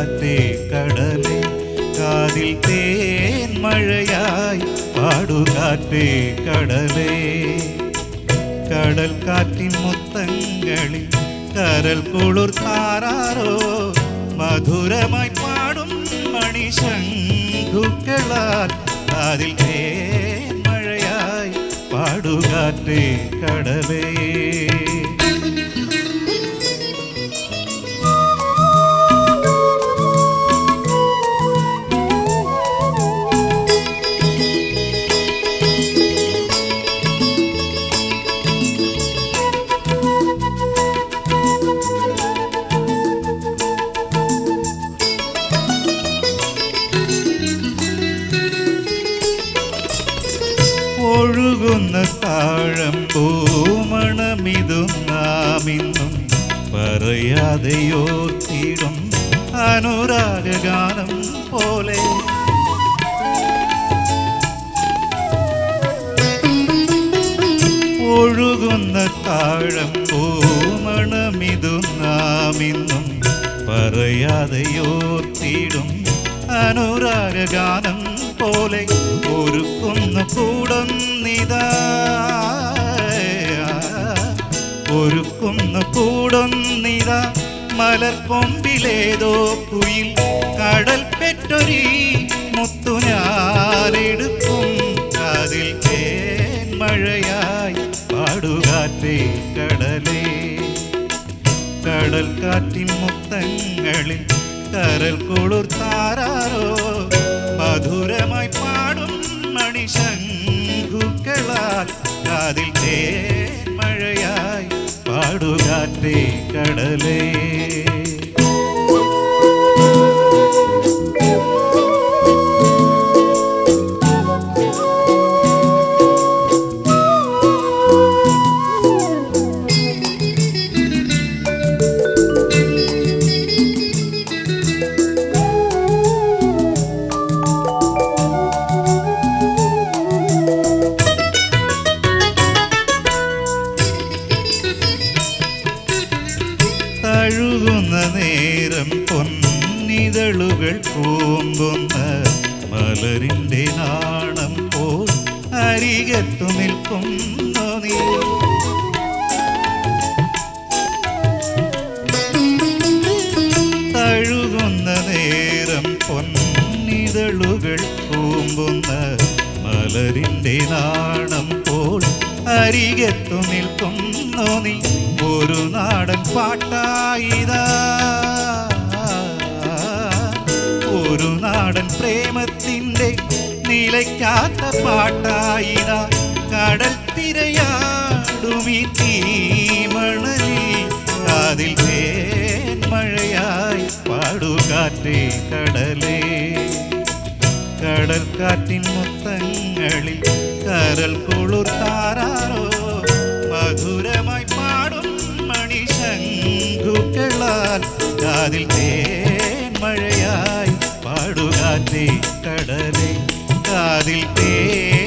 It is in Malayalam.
തേൻ മഴയായി പാടുകാറ്റേ കടലേ കാതിൽ തേൻ മഴയായി പാടുകാറ്റേ കടലേ കടൽ കാറ്റിൻ മുത്തങ്ങളിൽ കരൽ കുളിർ താറാറോ മധുരമായി പാടും മണിശങ്കുക്കളാൽ അതിൽ തേൻ മഴയായി പാടുകാറ്റേ കടലേ ഒഴുകുന്ന പൂമണമിതും നാമിന്നും തീടും അനുരാഗാനം പോലെ. ഒഴുകുന്ന താഴം പൂമണമിതും നാമിന്നും തീടും അനുരാഗാനം പോലെ ഒരുക്കുന്ന കൂടുന്നിതാ ഒരുക്കുന്ന കൂടൊന്നിത. മലർക്കൊമ്പിലേതോ കുയിൽ കടൽ പെറ്റൊരി. മുത്തു അതിൽ തേൻ മഴയായി. പാടുകാറ്റേ കടലേ. കടൽ കാറ്റിൻ മുത്തങ്ങളിൽ കരൽ കുളിർ താരാറോ മധുരമായി പാടും മണിശങ്കുക്കളാൽ കാതിൽ പാടുകാറ്റേ കടലേ തഴുകുന്ന നേരം പൊന്നിതളുകൾ പൂമ്പുന്ന മലരിന്റെ നാണം പോൽ അരികത്തു നിൽക്കുന്നു നീ. തഴുകുന്ന നേരം പൊന്നിതളുകൾ പൂമ്പുന്ന മലരിന്റെ നാണം അരികത്തു നിൽക്കുന്നു നീ. ഒരു നാടൻ പാട്ടായിതാ. ഒരു നാടൻ പ്രേമത്തിന്റെ നിലയ്ക്കാത്ത പാട്ടായിതാ. കടൽ തിരയാടുമീ തീമണലിൽ അതിൽ മഴയായി പാടുകാറ്റേ കടലേ. കടൽ കാറ്റിൻ മുത്തങ്ങളിൽ കരൽ കുളിർ താരാറോ മധുരമായി പാടും മണിശങ്കുക്കളാൽ കാതിൽ മഴയായി പാടുകാറ്റേ കടലേ കാതിൽ തേൻ